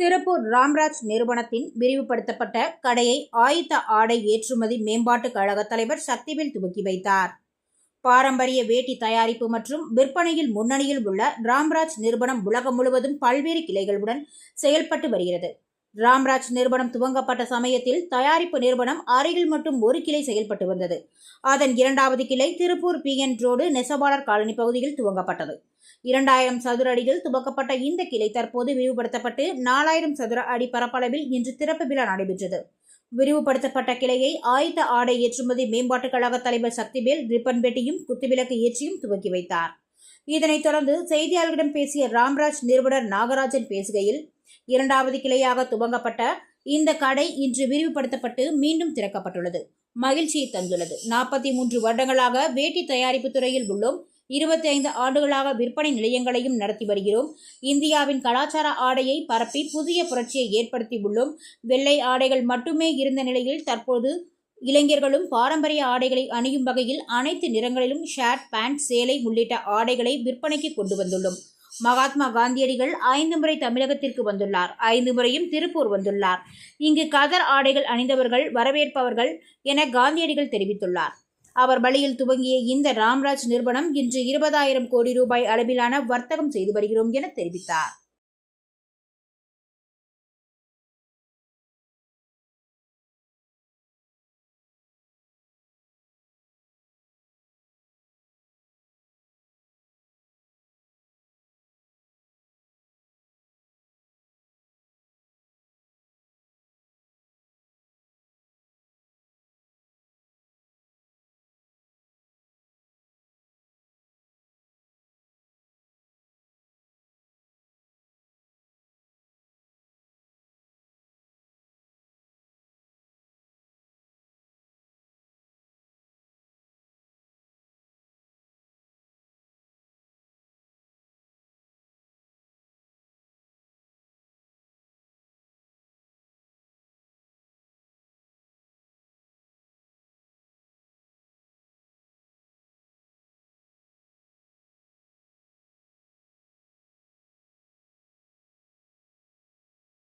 திருப்பூர் ராம்ராஜ் நிறுவனத்தின் விரிவுபடுத்தப்பட்ட கடையை ஆயுத ஆடை ஏற்றுமதி மேம்பாட்டுக் கழக தலைவர் சக்திவேல் துவக்கி வைத்தார். பாரம்பரிய வேட்டி தயாரிப்பு மற்றும் விற்பனையில் முன்னணியில் உள்ள ராம்ராஜ் நிறுவனம் உலகம் முழுவதும் பல்வேறு கிளைகளுடன் செயல்பட்டு வருகிறது. ராம்ராஜ் நிறுவனம் துவங்கப்பட்ட சமயத்தில் தயாரிப்பு நிறுவனம் அருகில் மட்டும் ஒரு கிளை செயல்பட்டு வந்தது. அதன் இரண்டாவது கிளை திருப்பூர் பி என் ரோடு நெசவாளர் காலனி பகுதியில் துவங்கப்பட்டது. இரண்டாயிரம் சதுர அடியில் துவக்கப்பட்ட இந்த கிளை தற்போது விரிவுபடுத்தப்பட்டு நாலாயிரம் சதுர அடி பரப்பளவில் இன்று திறப்பு விழா நடைபெற்றது. விரிவுபடுத்தப்பட்ட கிளையை ஆயுத ஆடை ஏற்றுமதி மேம்பாட்டுக் கழக தலைவர் சக்திவேல் ரிப்பன் வெட்டியும் குத்துவிளக்கு ஏற்றியும் துவக்கி வைத்தார். இதனைத் தொடர்ந்து செய்தியாளர்களிடம் பேசிய ராம்ராஜ் நிறுவனர் நாகராஜன் பேசுகையில் இரண்டாவது கிளையாக துவங்கப்பட்ட இந்த கடை இன்று விரிவுபடுத்தப்பட்டு மீண்டும் திறக்கப்பட்டுள்ளது. மகிழ்ச்சியை தந்துள்ளது. நாற்பத்தி மூன்று வருடங்களாக வேட்டி தயாரிப்பு துறையில் உள்ளோம். இருபத்தி ஐந்து ஆண்டுகளாக விற்பனை நிலையங்களையும் நடத்தி வருகிறோம். இந்தியாவின் கலாச்சார ஆடையை பரப்பி புதிய புரட்சியை ஏற்படுத்தி உள்ளோம். வெள்ளை ஆடைகள் மட்டுமே இருந்த நிலையில் தற்போது இளைஞர்களும் பாரம்பரிய ஆடைகளை அணியும் வகையில் அனைத்து நிறங்களிலும் ஷர்ட் பேண்ட் சேலை உள்ளிட்ட ஆடைகளை விற்பனைக்கு கொண்டு வந்துள்ளோம். மகாத்மா காந்தியடிகள் ஐந்து முறை தமிழகத்திற்கு வந்துள்ளார். ஐந்து முறையும் திருப்பூர் வந்துள்ளார். இங்கு கதர் ஆடைகள் அணிந்தவர்கள் வரவேற்பவர்கள் என காந்தியடிகள் தெரிவித்துள்ளார். அவர் வழியில் துவங்கிய இந்த ராம்ராஜ் நிறுவனம் இன்று இருபதாயிரம் கோடி ரூபாய் அளவிலான வர்த்தகம் செய்து வருகிறோம் என தெரிவித்தார்.